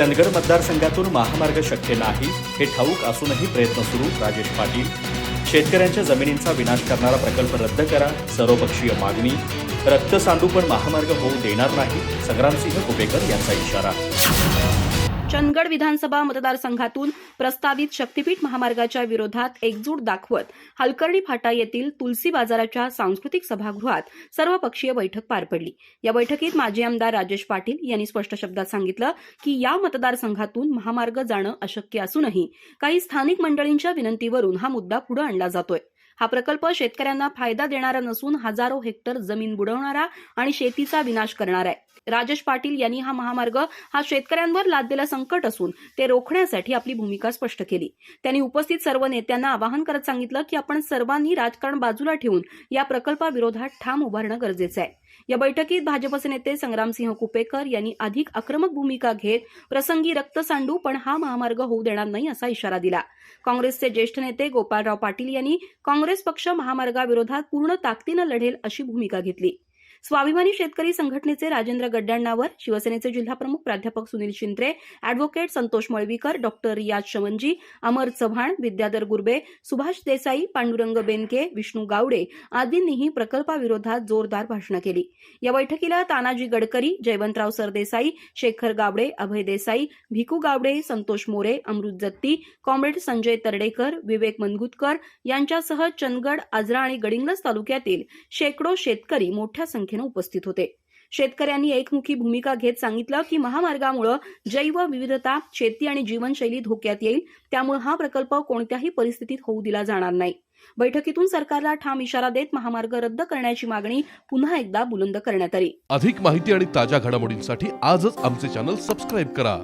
चंदगड मतदारसंघातून महामार्ग शक्य नाही हे ठाऊक असूनही प्रयत्न सुरू राजेश पाटील. शेतकऱ्यांच्या जमिनींचा विनाश करणारा प्रकल्प रद्द करा सर्वपक्षीय मागणी. रक्तसांडू पण महामार्ग होऊ देणार नाही संग्रामसिंह कुपेकर यांचा इशारा. चंदगड विधानसभा मतदारसंघातून प्रस्तावित शक्तीपीठ महामार्गाच्या विरोधात एकजूट दाखवत हलकर्णी फाटा येथील तुलसी बाजाराच्या सांस्कृतिक सभागृहात सर्वपक्षीय बैठक पार पडली. या बैठकीत माजी आमदार राजेश पाटील यांनी स्पष्ट शब्दात सांगितलं की या मतदारसंघातून महामार्ग जाणं अशक्य असूनही काही स्थानिक मंडळींच्या विनंतीवरून हा मुद्दा पुढे आणला जातोय. हा प्रकल्प शेतकऱ्यांना फायदा देणारा नसून हजारो हेक्टर जमीन बुडवणारा आणि शेतीचा विनाश करणारा आहे. राजेश पाटील यांनी हा महामार्ग हा शेतकऱ्यांवर लादलेला संकट असून ते रोखण्यासाठी आपली भूमिका स्पष्ट केली. त्यांनी उपस्थित सर्व नेत्यांना आवाहन करत सांगितलं की आपण सर्वांनी राजकारण बाजूला ठेवून या प्रकल्पाविरोधात ठाम उभारणं गरजेचं आहे. या बैठकीत भाजपचे नेते संग्रामसिंह कुपेकर यांनी अधिक आक्रमक भूमिका घेत प्रसंगी रक्त सांडू पण हा महामार्ग होऊ देणार नाही असा इशारा दिला. काँग्रेसचे ज्येष्ठ नेते गोपाळराव पाटील यांनी काँग्रेस पक्ष महामार्गाविरोधात पूर्ण ताकदीनं लढेल अशी भूमिका घेतली. स्वाभिमानी शेतकरी संघटनेचे राजेंद्र गड्ड्यांनावर शिवसेनेचे जिल्हाप्रमुख प्राध्यापक सुनील शिंत्रे अॅडव्होकेट संतोष मळवीकर डॉक्टर रियाज शमनजी अमर चव्हाण विद्याधर गुर्बे सुभाष देसाई पांडुरंग बेनके विष्णू गावडे आदींनीही प्रकल्पाविरोधात जोरदार भाषणं केली. या बैठकीला तानाजी गडकरी जयवंतराव सरदेसाई शेखर गावडे अभय देसाई भिकू गावडे संतोष मोरे अमृत जत्ती कॉम्रेड संजय तरडेकर विवेक मनगुतकर यांच्यासह चंदगड आजरा आणि गडिंग्लज तालुक्यातील शेकडो शेतकरी मोठ्या संख्येनं उपस्थित होते. शेतकऱ्यांनी एकमुखी भूमिका घेत सांगितलं की महामार्गामुळे जैवविविधता शेती आणि जीवनशैली धोक्यात येईल. त्यामुळे हा प्रकल्प कोणत्याही परिस्थितीत होऊ दिला जाणार नाही. बैठकीतून सरकारला ठाम इशारा देत महामार्ग रद्द करण्याची मागणी पुन्हा एकदा बुलंद करण्यात आली. अधिक माहिती आणि ताज्या घडामोडींसाठी आजच आमचे चॅनल सबस्क्राईब करा.